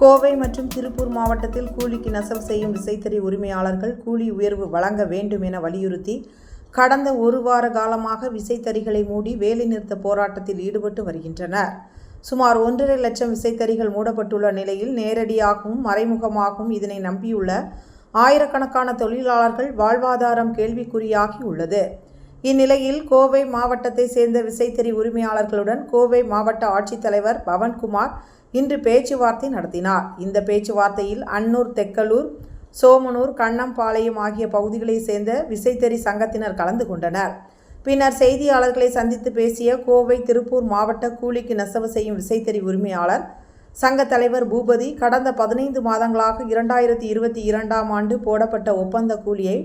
கோவை மற்றும் திருப்பூர் மாவட்டத்தில் கூலிக்கு நெசவு செய்யும் விசைத்தறி உரிமையாளர்கள் கூலி உயர்வு வழங்க வேண்டும் என வலியுறுத்தி கடந்த ஒரு வார காலமாக விசைத்தறிகளை மூடி வேலைநிறுத்த போராட்டத்தில் ஈடுபட்டு வருகின்றனர். சுமார் ஒன்றரை லட்சம் விசைத்தறிகள் மூடப்பட்டுள்ள நிலையில் நேரடியாகவும் மறைமுகமாகவும் இதனை நம்பியுள்ள ஆயிரக்கணக்கான தொழிலாளர்கள் வாழ்வாதாரம் கேள்விக்குறியாகி உள்ளது. இந்நிலையில் கோவை மாவட்டத்தை சேர்ந்த விசைத்தறி உரிமையாளர்களுடன் கோவை மாவட்ட ஆட்சித்தலைவர் பவன்குமார் இன்று பேச்சுவார்த்தை நடத்தினார். இந்த பேச்சுவார்த்தையில் அன்னூர் தெக்கலூர் சோமனூர் கண்ணம்பாளையம் ஆகிய பகுதிகளைச் சேர்ந்த விசைத்தறி சங்கத்தினர் கலந்து கொண்டனர். பின்னர் செய்தியாளர்களை சந்தித்து பேசிய கோவை திருப்பூர் மாவட்ட கூலிக்கு நெசவு செய்யும் விசைத்தறி உரிமையாளர் சங்க தலைவர் பூபதி கடந்த பதினைந்து மாதங்களாக இரண்டாயிரத்தி இருபத்தி இரண்டாம் ஆண்டு போடப்பட்ட ஒப்பந்த கூலியை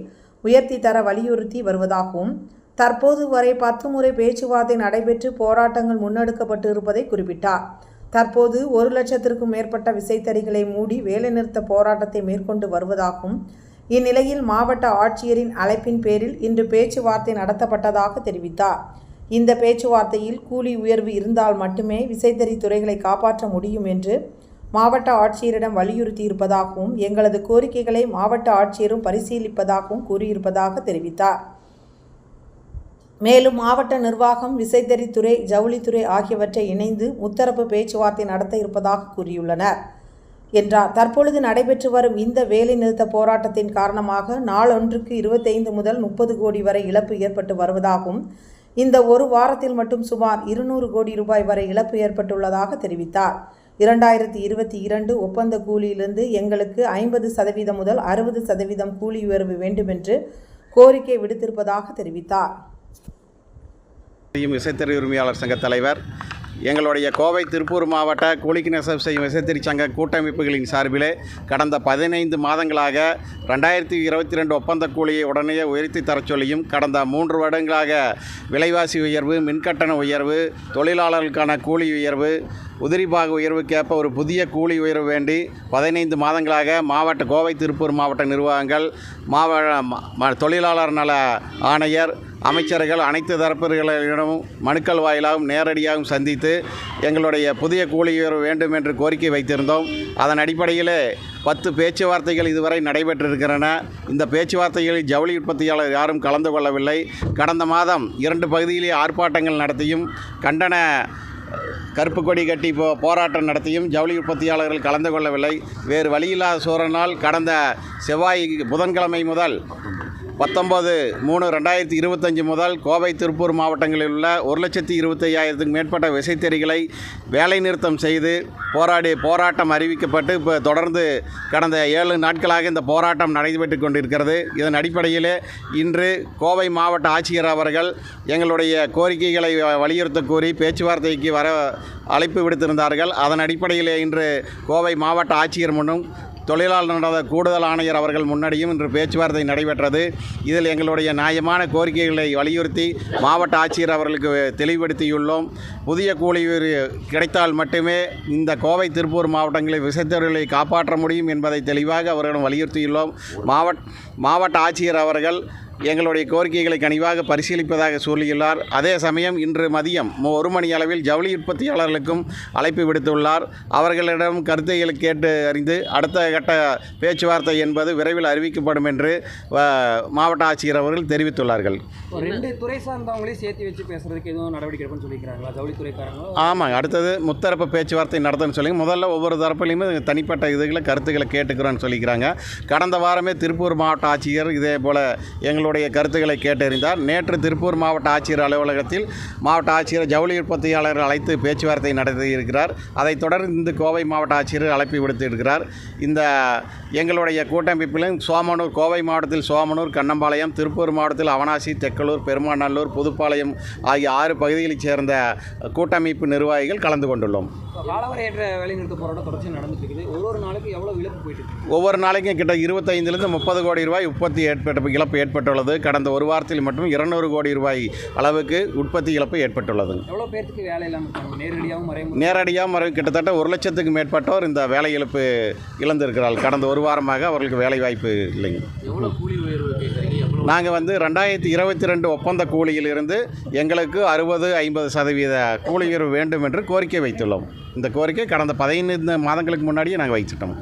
உயர்த்தி தர வலியுறுத்தி வருவதாகவும் தற்போது வரை பத்து முறை பேச்சுவார்த்தை நடைபெற்று போராட்டங்கள் முன்னெடுக்கப்பட்டு இருப்பதை குறிப்பிட்டார். தற்போது ஒரு லட்சத்திற்கும் மேற்பட்ட விசைத்தறிகளை மூடி வேலைநிறுத்த போராட்டத்தை மேற்கொண்டு வருவதாகவும் இந்நிலையில் மாவட்ட ஆட்சியரின் அழைப்பின் பேரில் இன்று பேச்சுவார்த்தை நடத்தப்பட்டதாக தெரிவித்தார். இந்த பேச்சுவார்த்தையில் கூலி உயர்வு இருந்தால் மட்டுமே விசைத்தறி துறைகளை காப்பாற்ற முடியும் என்று மாவட்ட ஆட்சியரிடம் வலியுறுத்தி இருப்பதாகவும் எங்களது கோரிக்கைகளை மாவட்ட ஆட்சியரும் பரிசீலிப்பதாகவும் கூறியிருப்பதாக தெரிவித்தார். மேலும் மாவட்ட நிர்வாகம் விசைத்தறித்துறை ஜவுளித்துறை ஆகியவற்றை இணைந்து முத்தரப்பு பேச்சுவார்த்தை நடத்த இருப்பதாக கூறியுள்ளனர். என்றார். தற்பொழுது நடைபெற்று வரும் இந்த வேலைநிறுத்த போராட்டத்தின் காரணமாக நாளொன்றுக்கு இருபத்தைந்து முதல் முப்பது கோடி வரை இழப்பு ஏற்பட்டு வருவதாகவும் இந்த ஒரு வாரத்தில் மட்டும் சுமார் இருநூறு கோடி ரூபாய் வரை இழப்பு ஏற்பட்டுள்ளதாக தெரிவித்தார். இரண்டாயிரத்தி இருபத்தி இரண்டு ஒப்பந்த கூலியிலிருந்து எங்களுக்கு ஐம்பது சதவீதம் முதல் அறுபது சதவீதம் கூலி உயர்வு வேண்டுமென்று கோரிக்கை விடுத்திருப்பதாக தெரிவித்தார். செய்யும் விசைத்தறி உரிமையாளர் சங்க தலைவர் எங்களுடைய கோவை திருப்பூர் மாவட்ட கூலிக்கு நெசவு செய்யும் விசைத்தறி சங்க கூட்டமைப்புகளின் சார்பிலே கடந்த பதினைந்து மாதங்களாக ரெண்டாயிரத்தி இருபத்தி ரெண்டு ஒப்பந்த கூலியை உடனே உயர்த்தி தரச் சொல்லியும் கடந்த மூன்று வருடங்களாக விலைவாசி உயர்வு மின்கட்டண உயர்வு தொழிலாளர்களுக்கான கூலி உயர்வு உதிரிபாக உயர்வுக்கேற்ப ஒரு புதிய கூலி உயர்வு வேண்டி பதினைந்து மாதங்களாக மாவட்ட கோவை திருப்பூர் மாவட்ட நிர்வாகங்கள் மாவட்ட ம- தொழிலாளர் நல ஆணையர் அமைச்சர்கள் அனைத்து தரப்பினர்களிடமும் மனுக்கள் வாயிலாகவும் நேரடியாகவும் சந்தித்து எங்களுடைய புதிய கூலி உயர்வு வேண்டும் என்று கோரிக்கை வைத்திருந்தோம். அதன் அடிப்படையிலே பத்து பேச்சுவார்த்தைகள் இதுவரை நடைபெற்றிருக்கின்றன. இந்த பேச்சுவார்த்தைகளில் ஜவுளி உற்பத்தியாளர் யாரும் கலந்து கொள்ளவில்லை. கடந்த மாதம் இரண்டு பகுதியிலே ஆர்ப்பாட்டங்கள் நடத்தியும் கண்டன கருப்பு கொடி கட்டி போ போராட்டம் நடத்தியும் ஜவுளி உற்பத்தியாளர்கள் கலந்து கொள்ளவில்லை. வேறு வழியில்லாத சூரனால் கடந்த செவ்வாய் புதன்கிழமை முதல் பத்தொம்பது மூணு ரெண்டாயிரத்தி இருபத்தஞ்சி முதல் கோவை திருப்பூர் மாவட்டங்களில் உள்ள ஒரு லட்சத்தி இருபத்தையாயிரத்துக்கும் மேற்பட்ட விசைத்தறிகளை வேலைநிறுத்தம் செய்து போராடி போராட்டம் அறிவிக்கப்பட்டு இப்போ தொடர்ந்து கடந்த ஏழு நாட்களாக இந்த போராட்டம் நடைபெற்று கொண்டிருக்கிறது. இதன் அடிப்படையிலே இன்று கோவை மாவட்ட ஆட்சியர் அவர்கள் எங்களுடைய கோரிக்கைகளை வ- வலியுறுத்த கூறி பேச்சுவார்த்தைக்கு வர அழைப்பு விடுத்திருந்தார்கள். அதன் அடிப்படையிலே இன்று கோவை மாவட்ட ஆட்சியர் முன்னும் தொழிலாளர் கூடுதல் ஆணையர் அவர்கள் முன்னாடியும் இன்று பேச்சுவார்த்தை நடைபெற்றது. இதில் எங்களுடைய நியாயமான கோரிக்கைகளை வலியுறுத்தி மாவட்ட ஆட்சியர் அவர்களுக்கு தெளிவுபடுத்தியுள்ளோம். புதிய கூலி கிடைத்தால் மட்டுமே இந்த கோவை திருப்பூர் மாவட்டங்களில் விசைத்தொழிலை காப்பாற்ற முடியும் என்பதை தெளிவாக அவர்களிடம் வலியுறுத்தியுள்ளோம். மாவட்ட மாவட்ட ஆட்சியர் அவர்கள் எங்களுடைய கோரிக்கைகளை கனிவாக பரிசீலிப்பதாக சொல்லியுள்ளார். அதே சமயம் இன்று மதியம் ஒரு மணி அளவில் ஜவுளி உற்பத்தியாளர்களுக்கும் அழைப்பு விடுத்துள்ளார். அவர்களிடம் கருத்தைகளை கேட்டு அறிந்து அடுத்த கட்ட பேச்சுவார்த்தை என்பது விரைவில் அறிவிக்கப்படும் என்று மாவட்ட ஆட்சியர் அவர்கள் தெரிவித்துள்ளார்கள். ரெண்டு துறை சார்ந்தவங்களையும் சேர்த்து வச்சு பேசுறதுக்கு எதுவும் நடவடிக்கை எடுப்பேன்னு சொல்லிக்கிறாங்களா? ஜவுளித்துறைக்காரங்க ஆமாம் அடுத்தது முத்தரப்பு பேச்சுவார்த்தை நடத்தணும்னு சொல்லி முதல்ல ஒவ்வொரு தரப்புலையுமே தனிப்பட்ட இதுகளை கருத்துக்களை கேட்டுக்கிறோன்னு சொல்லிக்கிறாங்க. கடந்த வாரமே திருப்பூர் மாவட்ட ஆட்சியர் இதே போல் எங்களுடைய கருத்துக்களை கேட்டறிந்தார். நேற்று திருப்பூர் மாவட்ட ஆட்சியர் அலுவலகத்தில் மாவட்ட ஆட்சியர் ஜவுளி உற்பத்தியாளர் அழைத்து பேச்சுவார்த்தை நடத்தியிருக்கிறார். அதைத் தொடர்ந்து கோவை மாவட்ட ஆட்சியர் அழைப்பு விடுத்திருக்கிறார். இந்த எங்களுடைய கூட்டமைப்பிலும் சோமனூர் கோவை மாவட்டத்தில் சோமனூர் கண்ணம்பாளையம் திருப்பூர் மாவட்டத்தில் அவனாசி தெக்கலூர் பெருமாநல்லூர் புதுப்பாளையம் ஆகிய ஆறு பகுதிகளைச் சேர்ந்த கூட்டமைப்பு நிர்வாகிகள் கலந்து கொண்டுள்ளோம். ஒவ்வொரு நாளைக்கும் கிட்ட இருபத்தைந்திலிருந்து முப்பது கோடி ரூபாய் உற்பத்தி ஏற்பட்ட இழப்பு ஏற்பட்டுள்ளது. கடந்த ஒரு வாரத்தில் மட்டும் இருநூறு கோடி ரூபாய் அளவுக்கு உற்பத்தி இழப்பு ஏற்பட்டுள்ளது. எவ்வளோ பேர்த்துக்கு வேலை இல்லாமல் இருக்காங்க? நேரடியாகவும் மறைமுக நேரடியாக மறு கிட்டத்தட்ட ஒரு லட்சத்துக்கு மேற்பட்டோர் இந்த வேலை இழப்பு இழந்திருக்கிறார்கள். கடந்த ஒரு வாரமாக அவர்களுக்கு வேலை வாய்ப்பு இல்லைங்க நாங்கள் வந்து ரெண்டாயிரத்தி இருபத்தி ரெண்டு ஒப்பந்த கூலியிலிருந்து எங்களுக்கு அறுபது ஐம்பது சதவீத கூலி உயர்வு வேண்டும் என்று கோரிக்கை வைத்துள்ளோம். இந்த கோரிக்கை கடந்த பதினைந்து மாதங்களுக்கு முன்னாடியே நாங்கள் வைச்சிட்டோம்